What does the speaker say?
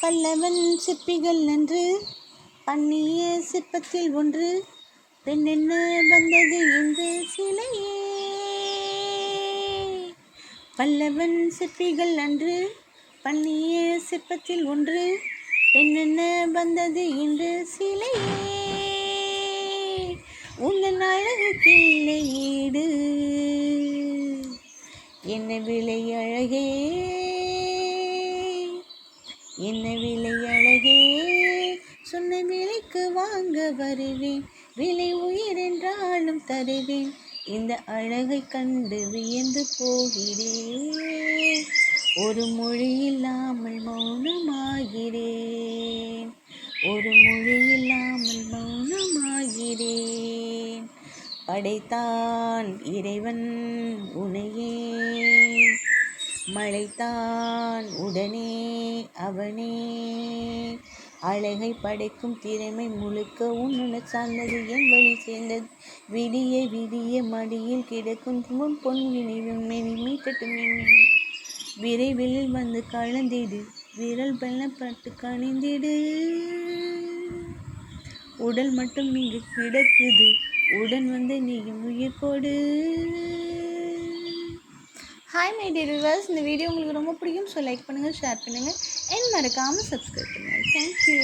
பல்லவன் சிற்பிகள் என்று பண்ணிய சிற்பத்தில் ஒன்று பெண்ணென்ன வந்தது என்று சிலையே. பல்லவன் சிற்பிகள் அன்று பண்ணிய சிற்பத்தில் ஒன்று பெண்ணென்ன வந்தது என்று சிலையே. உந்தன் அழகுக்கு ஈடு. என்ன விலை அழகே. என்ன விலை அழகே? சொன்ன விலைக்கு வாங்க வருவேன். விலை உயிர் என்றாலும் தருவேன். இந்த அழகை கண்டு வியந்து போகிறேன் ஒரு மொழி இல்லாமல் மௌனமாகிறேன். ஒரு மொழி இல்லாமல் மௌனமாகிறேன். படைத்தான் இறைவன் உனையே. மழைத்தான் உடனே அவனே. அழகை படைக்கும் திறமை முழுக்க உன்னுன சார்ந்தது என் வழி சேர்ந்தது. விடிய விடிய மடியில் கிடக்கும் முன் பொன் நினைவும் மெனி மீட்டட்டும் விரைவில் வந்து கலந்திடு. விரல் வெள்ளப்பட்டு கணிந்திடு உடல் மட்டும் இங்கு கிடக்குது. உடன் வந்து நீயும் உயிர் கொடு ஹாய் மை டே ரிவர்ஸ் இந்த வீடியோ உங்களுக்கு ரொம்ப பிடிக்கும் ஸோ லைக் பண்ணுங்கள் ஷேர் பண்ணுங்கள் அண்ட் மறக்காமல் சப்ஸ்கிரைப் பண்ணுங்கள் தேங்க்யூ